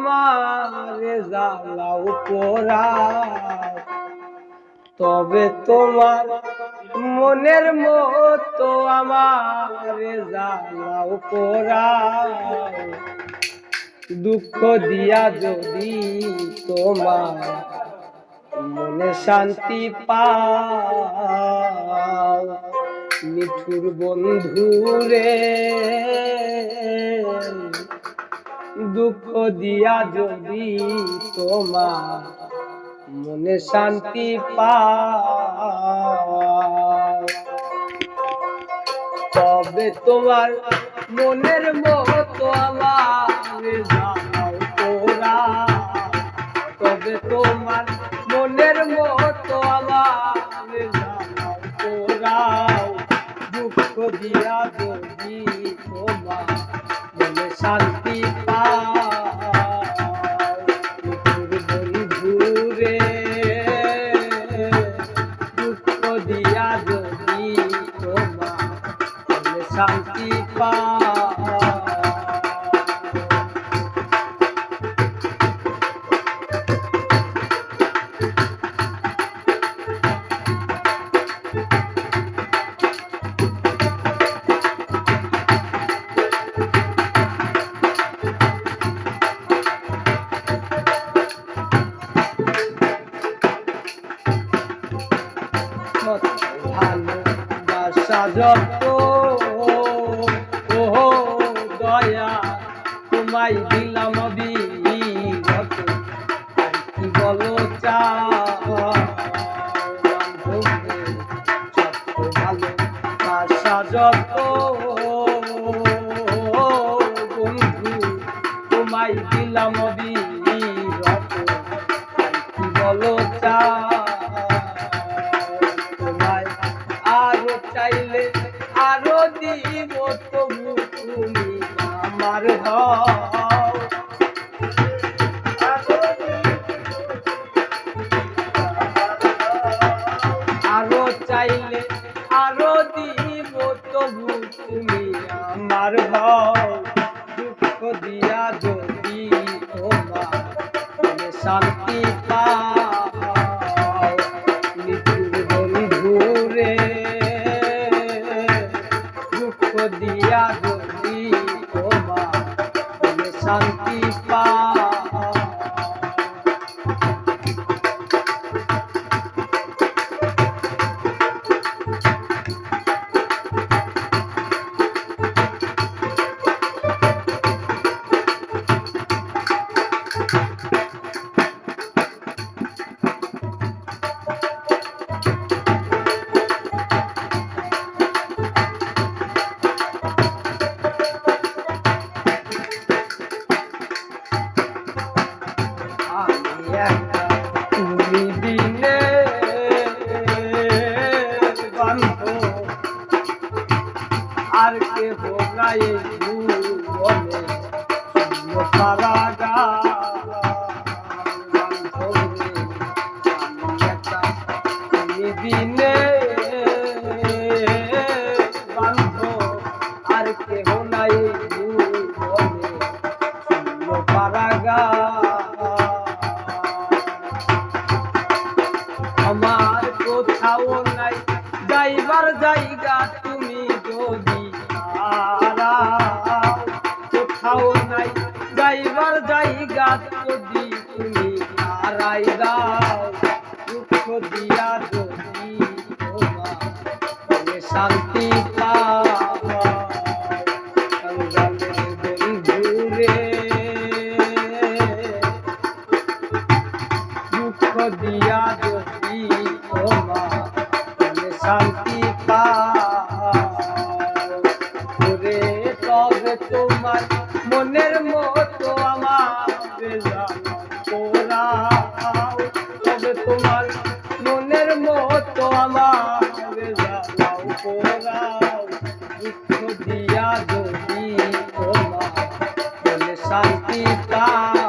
আমার জ্বালাও পোড়াও তবে তোমার মনের মতো আমার জ্বালাও পোড়াও দুঃখ দিয়া যদি তোমার মনে শান্তি পাও। মিঠুর বন্ধু রে দুঃখ দিয়া যদি তোমার মনে শান্তি পা তবে তোমার মনের মতো আমার জানাও তোরা। তবে তোমার শান্তি পাও। ভালোবাসা যত কি বলো তোমায় আরও চাইলে আরও দিব তবু তুমি আমার আরও চাইলে আরও দিব তবু তুমি আমার দিয়া মনে আর কে ভোগাই বলে? সারা গা তুমি দিনে বান্ধ আর কেহ নাই বলে? পারাগা জায়গা যদি তুমি হারাই দাও, দুঃখ দিয়া যদি তোমার শান্তি পাও কাঙ্গালের বন্ধু রে দুঃখ দিয়া যদি তোমার তোমার মনের মতো আমার পোড়াও দুঃখ দিয়া যদি শান্তি পাও।